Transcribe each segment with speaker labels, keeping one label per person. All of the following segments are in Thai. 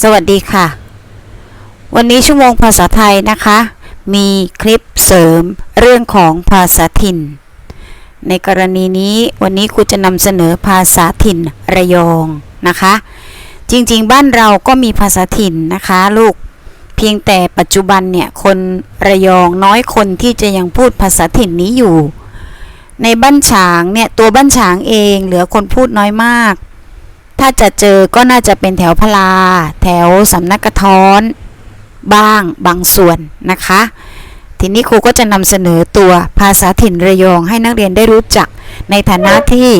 Speaker 1: สวัสดีค่ะ วันนี้ชั่วโมงภาษาไทยนะคะ มีคลิปเสริมเรื่องของภาษาถิ่น ในกรณีนี้วันนี้ครูจะนำเสนอภาษาถิ่นระยองนะคะ จริงๆ บ้านเราก็มีภาษาถิ่นนะคะลูกเพียงแต่ปัจจุบันเนี่ยคนระยองน้อยคนที่จะยังพูดภาษาถิ่นนี้อยู่ ในบ้านฉางเนี่ยตัวบ้านฉางเองเหลือคนพูดน้อยมาก ถ้าจะเจอก็น่าจะเป็นแถวพลา แถวสำนักกระท้อน บ้างบางส่วนนะคะ ทีนี้ครูก็จะนำเสนอตัวภาษาถิ่นระยองให้นักเรียนได้รู้จัก ในฐานะที่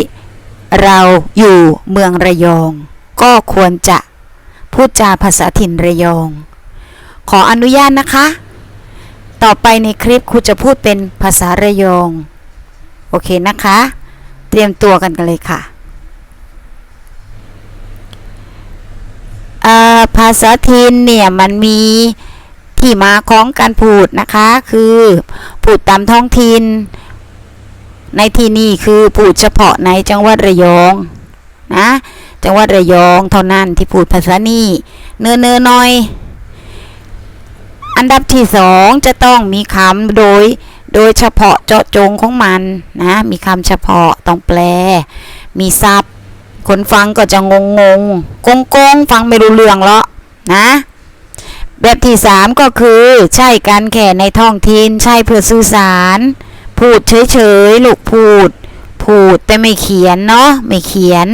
Speaker 1: เราอยู่เมืองระยอง ก็ควรจะพูดจาภาษาถิ่นระยอง ขออนุญาตนะคะ ต่อไปในคลิปครูจะพูดเป็นภาษาระยอง โอเคนะคะ เตรียมตัวกันกันเลยค่ะ เอ่อ ภาษาถิ่นเนี่ยมันมีที่มาของการพูดนะคะ คือพูดตามท้องถิ่นในที่นี่คือพูดเฉพาะในจังหวัดระยองนะจังหวัดระยองเท่านั้นที่พูดภาษานี่เนื้อเนื้อหน่อย อันดับที่สองจะต้องมีคำโดยโดยเฉพาะเจาะจงของมันนะมีคำเฉพาะต้องแปล มีศัพท์ คนฟังก็จะงงงงงงงๆฟังไม่รู้เรื่องหรอกนะ แบบที่สามก็คือใช่การแข่ในท้องถิ่นใช่เพื่อสื่อสาร พูดเฉยๆลูกพูด พูดแต่ไม่เขียนเนาะไม่เขียน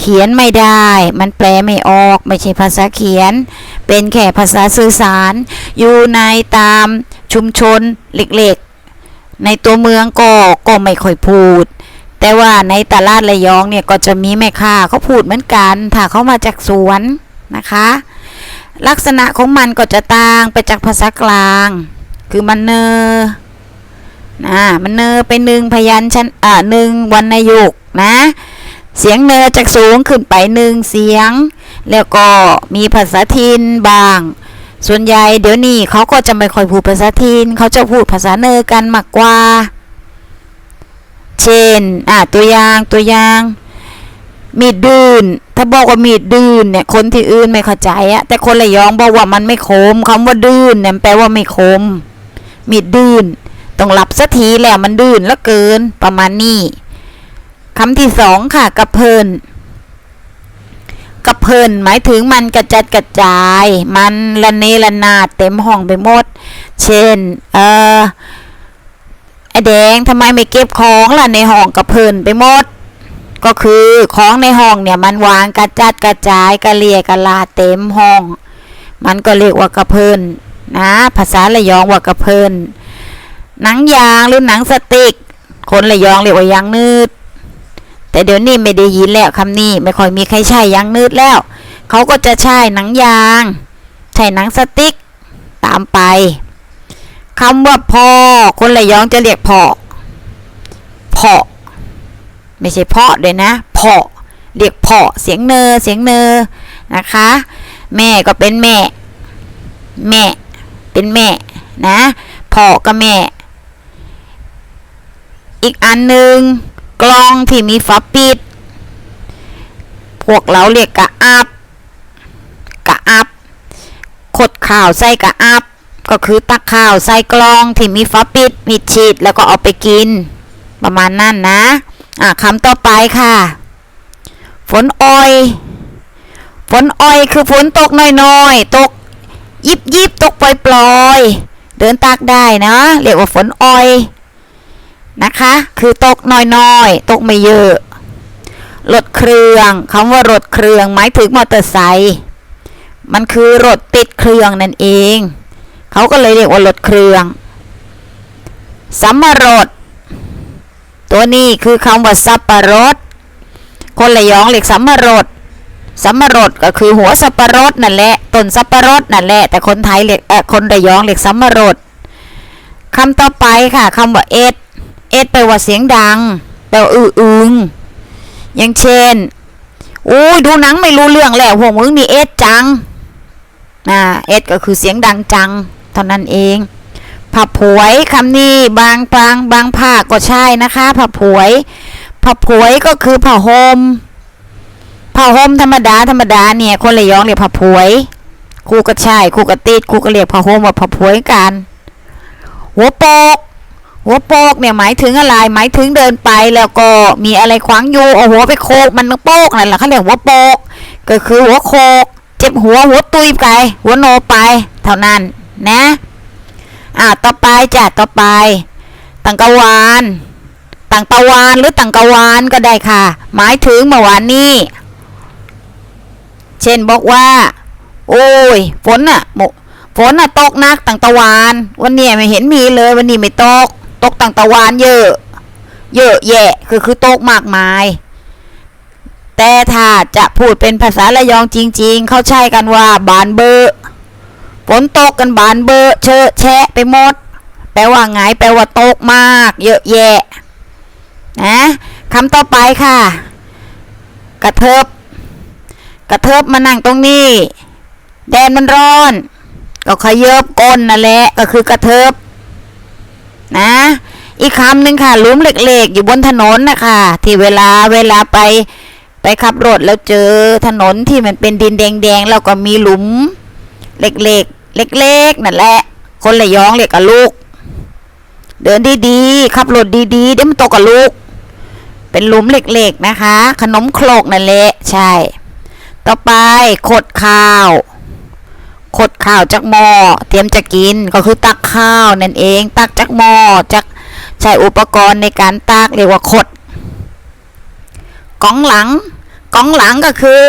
Speaker 1: เขียนไม่ได้ มันแปลไม่ออก ไม่ใช่ภาษาเขียน เป็นแค่ภาษาสื่อสาร อยู่ในตามชุมชนเล็กๆในตัวเมืองก็ก็ไม่ค่อยพูด แต่ว่าในตลาดระยองเนี่ยก็จะมีแม่ค้าเขาพูดเหมือนกัน ถ้าเขามาจากสวนนะคะ ลักษณะของมันก็จะต่างไปจากภาษากลาง คือมันเนอนะมันเนอเป็นหนึ่งพยัญชนะอ่าหนึ่งวรรณยุกนะ เสียงเนอจากสูงขึ้นไปหนึ่งเสียง แล้วก็มีภาษาถิ่นบาง ส่วนใหญ่เดี๋ยวนี้เขาก็จะไม่ค่อยพูดภาษาถิ่นเขาจะพูดภาษาเนอกันมากกว่า เช่น อะตัวอย่างตัวอย่างมีดดืนถ้าบอกว่ามีดดืนเนี่ย คนที่อื่นไม่เข้าใจอะแต่คนระยองบอกว่ามันไม่คมคำว่าดืนเนี่ยแปลว่าไม่คม มีดดืนต้องหลับสักทีแล้วมันดืนแล้วเกินประมาณนี้คำที่สองค่ะ กระเพินกระเพินหมายถึงมันกระจัดกระจาย มันละเนระนาดเต็มห้องไปหมด เช่น เออ ไอแดงทำไมไม่เก็บของล่ะในห้องกระเพินไปหมด ก็คือของในห้องเนี่ยมันวางกระจัดกระจายกระเลียกระลาเต็มห้อง มันก็เรียกว่ากระเพินนะ ภาษาระยองว่ากระเพินหนังยางหรือหนังสติ๊กคนระยองเรียกว่ายางนืด แต่เดี๋ยวนี้ไม่ได้ยินแล้วคำนี้ไม่ค่อยมีใครใช้ยางนืดแล้ว เขาก็จะใช้หนังยาง ใช้หนังสติ๊กตามไป คำว่าพ่อคนระยองจะเรียกพ่อพ่อไม่ใช่พ่อเลยนะพ่อเรียกพ่อเสียงเนอเสียงเนอนะคะ แม่ก็เป็นแม่ แม่ เป็นแม่นะพ่อก็แม่ อีกอันหนึ่งกลองที่มีฝาปิด พวกเราเรียกกะอับกะอับขดข่าวใส่กะอับ ก็คือตักข้าวใส่กล่องที่มีฝาปิดมีฉีดแล้วก็เอาไปกิน ประมาณนั้นนะ อะคำต่อไปค่ะ ฝนอ้อยฝนอ้อยคือฝนตกน้อยๆ ตกยิบยิบตกปล่อยๆเดินตากได้นะเรียกว่าฝนอ้อยนะคะ คือตกน้อยๆ ตกไม่เยอะรถเครื่องคำว่ารถเครื่องหมายถึงมอเตอร์ไซค์มันคือรถติดเครื่องนั่นเอง เขาก็เลยเรียกว่ารถเครื่อง สัมมารถตัวนี้คือคำว่าสับปะรด คนระยองเรียกสัมมารถสัมมารถก็คือหัวสับปะรดนั่นแหละต้นสับปะรดนั่นแหละ แต่คนไทยเรียกเออคนระยองเรียกสัมมารถคำต่อไปค่ะคำว่าเอ็ด เอ็ดแปลว่าเสียงดังแปลว่าอื้ออึงอย่างเช่นอู้ยดูหนังไม่รู้เรื่องแล้วพวกมึงนี่เอ็ดจังนะเอ็ดก็คือเสียงดังจัง เท่านั้นเองผับผวยคำนี้บางบางบางภาคก็ใช่นะคะผับผวยผับผวยก็คือผ้าห่มผ้าห่มธรรมดาธรรมดาเนี่ยคนระยองเรียกผ้าผวยครูก็ใช่ครูก็ติดครูก็เรียกผ้าห่มว่าผ้าผวยกัน หัวโปกหัวโปกเนี่ยหมายถึงอะไรหมายถึงเดินไปแล้วก็มีอะไรขวางอยู่เอาหัวไปโคกมันโปกนั่นแหละเขาเรียกหัวโปก ก็คือหัวโคก เจ็บหัวหัวตุยไปหัวโนไป เท่านั้น นะอ่าต่อไปจ้ะต่อไป ตังกวานตังตะวานหรือตังกวานก็ได้ค่ะ หมายถึงเมื่อวานนี้เช่นบอกว่า โอ้ยฝนอะฝนอะตกนักตังตะวานวันนี้ไม่เห็นมีเลย วันนี้ไม่ตก ตกตังตะวานเยอะ เยอะแยะคือคือตกมากมาย แต่ถ้าจะพูดเป็นภาษาระยองจริง ๆ เขาใช้กันว่าบานเบอ ฝนตกกันบานเบอเชอะแชะไปหมด แปลว่าไงแปลว่าตกมาก เยอะแยะนะคำต่อไปค่ะ กระเทิบ กระเทิบมานั่งตรงนี้ แดนมันร้อน ก็ขยบก้นนั่นแหละก็คือกระเทิบ นะ อีกคำหนึ่งค่ะหลุมเล็กๆ อยู่บนถนนนะคะที่เวลาเวลาไปไปขับรถแล้วเจอถนนที่มันเป็นดินแดงๆแล้วก็มีหลุม เล็กๆ เล็กๆ นั่นแหละ คนระยองเรียกกับลูก เดินดีๆ ขับรถดีๆ เดี๋ยวมันตกกับลูก เป็นหลุมเล็กๆ นะคะ ขนมโครกนั่นแหละ ใช่ ต่อไปขดข้าว ขดข้าวจากหม้อ เตรียมจะกิน ก็คือตักข้าวนั่นเอง ตักจากหม้อจากใช้อุปกรณ์ในการตักเรียกว่าขดกองหลังกองหลังก็คือ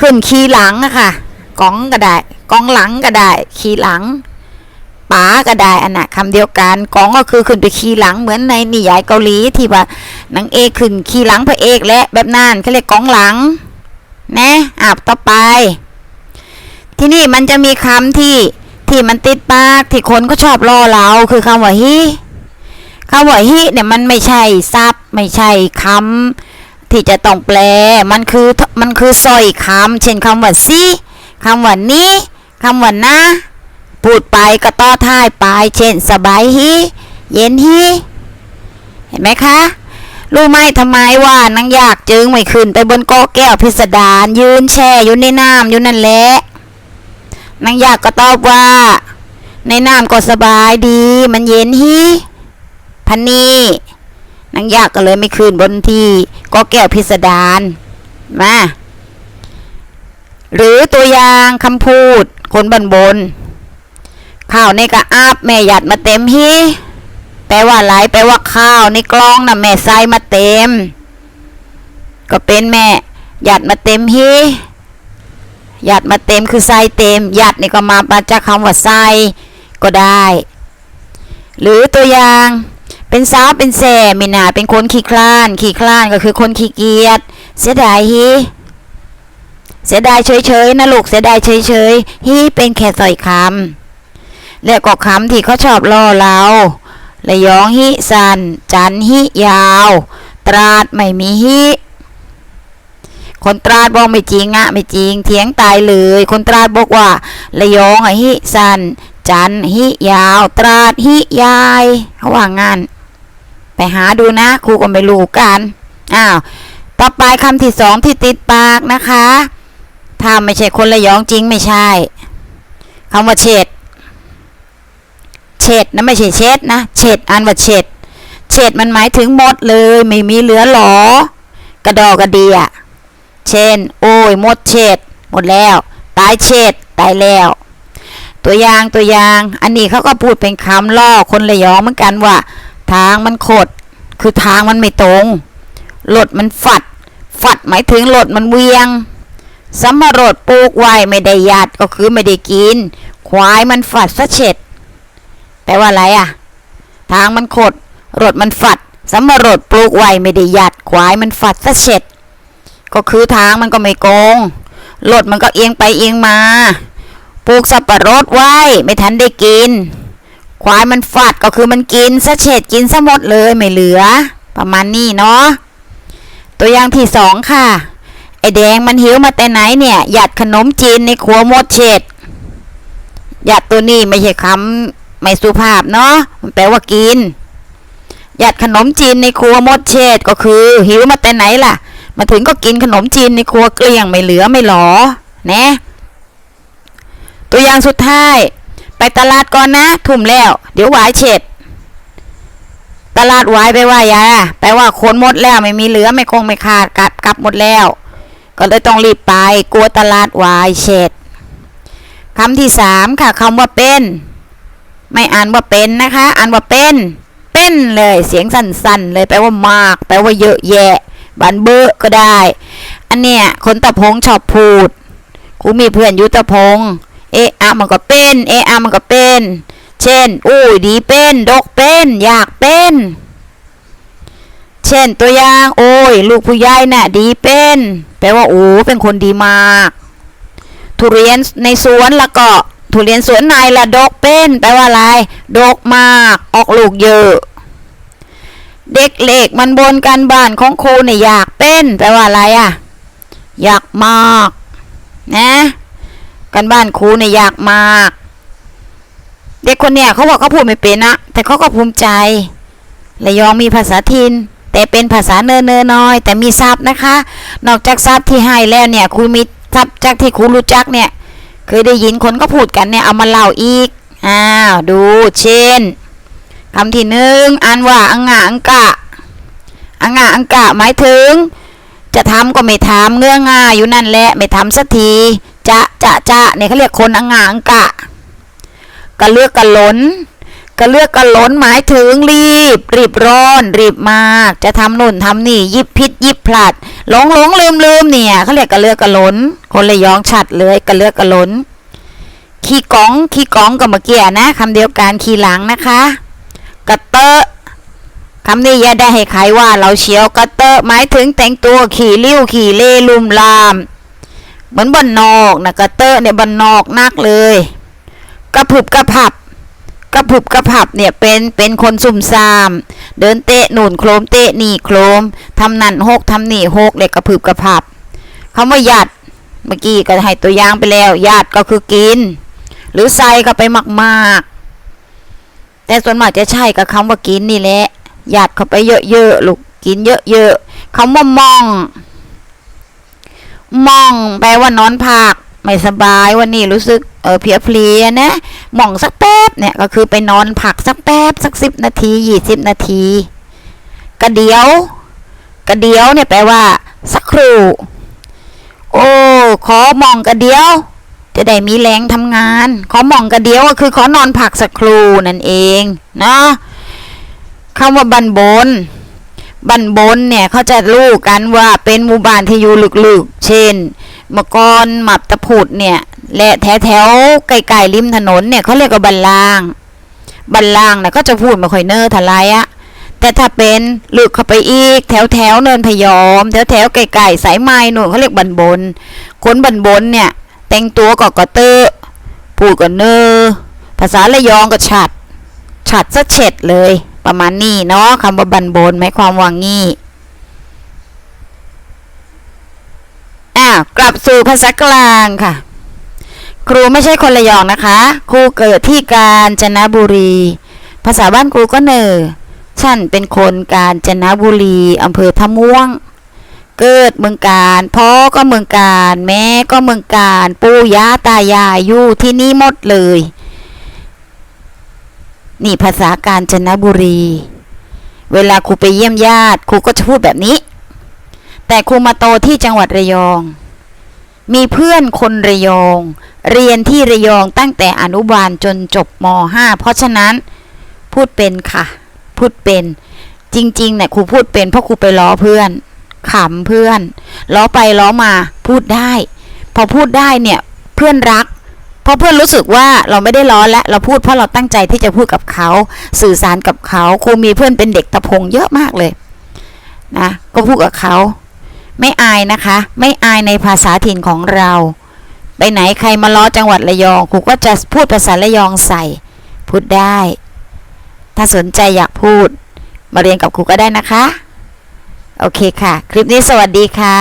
Speaker 1: ขึ้นขี่หลังอะค่ะ กองก็ได้กองหลังก็ได้ ขี่หลังป๋าก็ได้อันน่ะคำเดียวกันกองก็คือขึ้นไปขี่หลังเหมือนในนิยายเกาหลีที่ว่านางเอกขึ้นขี่หลังพระเอกและแบบนั้นเขาเรียกกองหลังนะอะต่อไป ที่นี่มันจะมีคำที่ที่มันติดปากที่คนก็ชอบล้อเราคือคำว่าฮิคำว่าฮิเนี่ยมันไม่ใช่ซับไม่ใช่คำที่จะต้องแปล มันคือ มันคือสร้อยคำเช่นคำว่าซี คำว่านี้คำว่านะพูดไปก็ต่อท้ายไป เช่นสบายฮิเย็นฮิเห็นไหมคะรู้ไหมทำไมว่านางอยากจึงไม่ขึ้นไปบนเกแก้วพิสดารยืนแช่อยู่ในน้ำอยู่นั่นแหละนางอยากก็ตอบว่า ในน้ำก็สบายดี มันเย็นฮีพันนีนางอยากก็เลยไม่ขึ้นบนที่กาะแก้วพิสดารมา หรือตัวอย่างคำพูด คนบนบนข้าวในกระอาบแม่หยัดมาเต็มฮีแปลว่าอะไรแปลว่าข้าวในกล้องนะแม่ใส่มาเต็ม ก็เป็นแม่หยัดมาเต็มฮีหยัดมาเต็มคือใส่เต็มหยัดนี่ก็มามาจากคำว่าใส่ก็ได้ หรือตัวอย่างเป็นสาวเป็นแส่มีหนาเป็นคนขี้คลานขี้คลานก็คือคนขี้เกียจเสียดายฮี เสียดายเฉยๆนะลูกเสียดายเฉยๆฮีเป็นแค่สอยคำและก็คำที่เขาชอบล่อเราระยองฮิสันจันฮิยาว ตราดไม่มีฮิคนตราดบอกไม่จริงอะไม่จริง เถียงตายเลย คนตราดบอกว่าระยองอะฮิสันจันฮิยาว ตราดฮิยายเขาว่างั้นไปหาดูนะครูก็ไม่รู้กันอ้าวต่อไปคำที่สองที่ติดปากนะคะ ถ้าไม่ใช่คนระยองจริงไม่ใช่คำว่าเฉดเฉดนะไม่ใช่เช็ดนะเฉดอันว่าเฉดเฉดมันหมายถึงหมดเลย ไม่มีเหลือหรอกระดอกกระเดียเช่น โอ้ยหมดเฉดหมดแล้ว ตายเฉดตายแล้ว ตัวอย่างตัวอย่าง อันนี้เขาก็พูดเป็นคำล่อคนระยองเหมือนกันว่า ทางมันขด คือทางมันไม่ตรงรถมันฝัด ฝัดหมายถึงรถมันเวียง สัมรถปลูกไว้ไม่ได้ยัดก็คือไม่ได้กิน ควายมันฝัดซะเฉดแปลว่าอะไรอะ ทางมันขด รถมันฝัดสำมารถปลูกไว้ไม่ได้หยัดควายมันฝัดซะเฉดก็คือทางมันก็ไม่โกงรถมันก็เอียงไปเอียงมา ปลูกสับปะรดไว้ไม่ทันได้กิน ควายมันฝัดก็คือมันกินซะเฉดกินซะหมดเลยไม่เหลือ ประมาณนี้เนาะตัวอย่างที่สองค่ะ แดงมันหิวมาแต่ไหนเนี่ย หยัดขนมจีนในครัวหมดเฉดหยัดตัวนี้ไม่ใช่คำไม่สุภาพเนาะมันแปลว่ากิน หยัดขนมจีนในครัวหมดเชดก็คือ หิวมาแต่ไหนล่ะ มาถึงก็กินขนมจีนในครัวเกลี้ยงไม่เหลือไม่หลอนะตัวอย่างสุดท้าย ไปตลาดก่อนนะ ทุ่มแล้ว เดี๋ยวหวายเฉดตลาดหวายไปว่ายาแปลว่าคนหมดแล้วไม่มีเหลือไม่คงไม่ขาดกลับกลับหมดแล้ว ก็เลยต้องรีบไปกลัวตลาดวายเฉดคำที่สามค่ะคำว่าเป็น ไม่อ่านว่าเป็นนะคะ อ่านว่าเป็น เป็นเลยเสียงสั้นๆ เลยแปลว่ามาก แปลว่าเยอะแยะบันเบอก็ได้ อันเนี้ยคนตะพงชอบพูดกูมีเพื่อนอยู่ตะพงเอะอะมันก็เป็น เอะอะมันก็เป็น เช่น อุ้ยดีเป็น ดกเป็น อยากเป็น เช่นตัวอย่างโอ้ย ลูกผู้ใหญ่น่ะดีเป็น แปลว่าโอ้เป็นคนดีมาก ทุเรียนในสวนล้วก็ทุเรียนสวนในละดกเป็นแปลว่าอะไรดกมากออกลูกเยอะ เด็กเล็กมันบนกันบ้านของครูเนี่ยอยากเป็นแปลว่าอะไรอะอยากมากนะกันบ้านครูเนี่ยอยากมาก เด็กคนเนี่ยเขาบอกเขาพูดไม่เป็นนะแต่เขาก็ภูมิใจระยองมีภาษาถิ่น แต่เป็นภาษาเนอเนอน้อย แต่มีศัพท์นะคะ นอกจากศัพท์ที่ให้แล้วเนี่ยครูมีศัพท์จากที่ครูรู้จักเนี่ยเคยได้ยินคนก็พูดกันเนี่ยเอามาเล่าอีกอ้าวดูเช่นคำที่หนึ่งอ่านว่าอังงาอังกะอังงาอังกะหมายถึง จะทำก็ไม่ทำเงื่องาอยู่นั่นแหละไม่ทำสักทีจะจะจะเนี่ยเขาเรียกคนอังงาอังกะกระเลือกกระหลน กระเลือกกระหลนหมายถึงรีบ รีบร้อน รีบมาก จะทำนู่นทำนี่ยิบพิษยิบพลัดหลงหลงลืมลืมเนี่ยเขาเรียกกระเลือกกระหลนคนเลยย้องชัดเลยกระเลือกกระหลนขี้กองขี้กองกับเมื่อกี้นะคำเดียวกันขี้หลังนะคะกระเตอะคำนี้ย่าได้ให้ใครว่าเราเชียวกระเตอะหมายถึงแต่งตัวขี่ริ้วขี่เล่ลุมลาม เหมือนบันนอกนะกระเตอะเนี่ยบันนอกนักเลย กระผึบกระผับ ระผึบกระผับเนี่ยเป็นเป็นคนซุ่มซ่าม เดินเตะหนุนโครมเตะหนีโครมทำนั่นหกทำนี่หกเลยกระผึบกระผับคำว่าหยัดเมื่อกี้ก็ให้ตัวอย่างไปแล้วหยัดก็คือกิน หรือใส่เข้าไปมากๆ แต่ส่วนมากจะใช่กับคำว่ากินนี่แหละหยัดเข้าไปเยอะๆลูกกินเยอะๆคำว่ามอง มองแปลว่านอนพักไม่สบายวันนี้รู้สึก ออเพลียเพลียๆนะมองสักแป๊บเนี่ยก็คือไปนอนพักสักแป๊บสักสิบนาทียี่สิบนาที กระเดียว กระเดียวเนี่ยแปลว่า สักครู่ โอ้ขอมองกระเดียว จะได้มีแรงทำงาน ขอมองกระเดียวก็คือขอนอนพักสักครู่นั่นเองนะคำว่าบันบนบันบนเนี่ยเขาจะรู้กันว่าเป็นหมู่บ้านที่อยู่ลึกๆ เช่นมก่อนหมับตะพุดเนี่ย และแถวแถวๆไกลๆริมถนนเนี่ยเขาเรียกว่าบันลาง บันลางนี่ยก็จะพูดไม่ค่อยเน้อทลายอะแต่ถ้าเป็นลึกเข้าไปอีก แถวแถวๆเนินพยอม แถวแถวๆไกลๆสายไม้หนูนเขาเรียกบันบนคนบันบนเนี่ย แต่งตัวก็กระเตอพูดก็เนอภาษาระยองก็ฉัดฉัดซะเฉดเลย ประมาณนี้เนาะคำว่าบันบนหมายความว่างี้อะกลับสู่ภาษากลางค่ะ ครูไม่ใช่คนระยองนะคะ ครูเกิดที่กาญจนบุรี ภาษาบ้านครูก็เนอฉันเป็นคนกาญจนบุรีอำเภอทะม่วง เกิดเมืองการพ่อก็เมืองการ แม่ก็เมืองการ ปู่ย่าตายายอยู่ที่นี่หมดเลย นี่ภาษากาญจนบุรี เวลาครูไปเยี่ยมญาติครูก็จะพูดแบบนี้ แต่ครูมาโตที่จังหวัดระยอง มีเพื่อนคนระยอง เรียนที่ระยองตั้งแต่อนุบาลจนจบม .5 เพราะฉะนั้นพูดเป็นค่ะ พูดเป็น จริงๆเนี่ยครูพูดเป็นเพราะครูไปล้อเพื่อนขำเพื่อน ล้อไปล้อมาพูดได้ พอพูดได้เนี่ยเพื่อนรักเพราะเพื่อนรู้สึกว่าเราไม่ได้ล้อและเราพูดเพราะเราตั้งใจที่จะพูดกับเขาสื่อสารกับเขาครูมีเพื่อนเป็นเด็กตะพงเยอะมากเลยนะก็พูดกับเขา ไม่อายนะคะ ไม่อายในภาษาถิ่นของเรา ไปไหนใครมาล้อจังหวัดระยองครูก็จะพูดภาษาระยองใส่ พูดได้ ถ้าสนใจอยากพูด มาเรียนกับครูก็ได้นะคะ โอเคค่ะ คลิปนี้สวัสดีค่ะ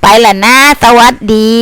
Speaker 1: ไปละนะสวัสดี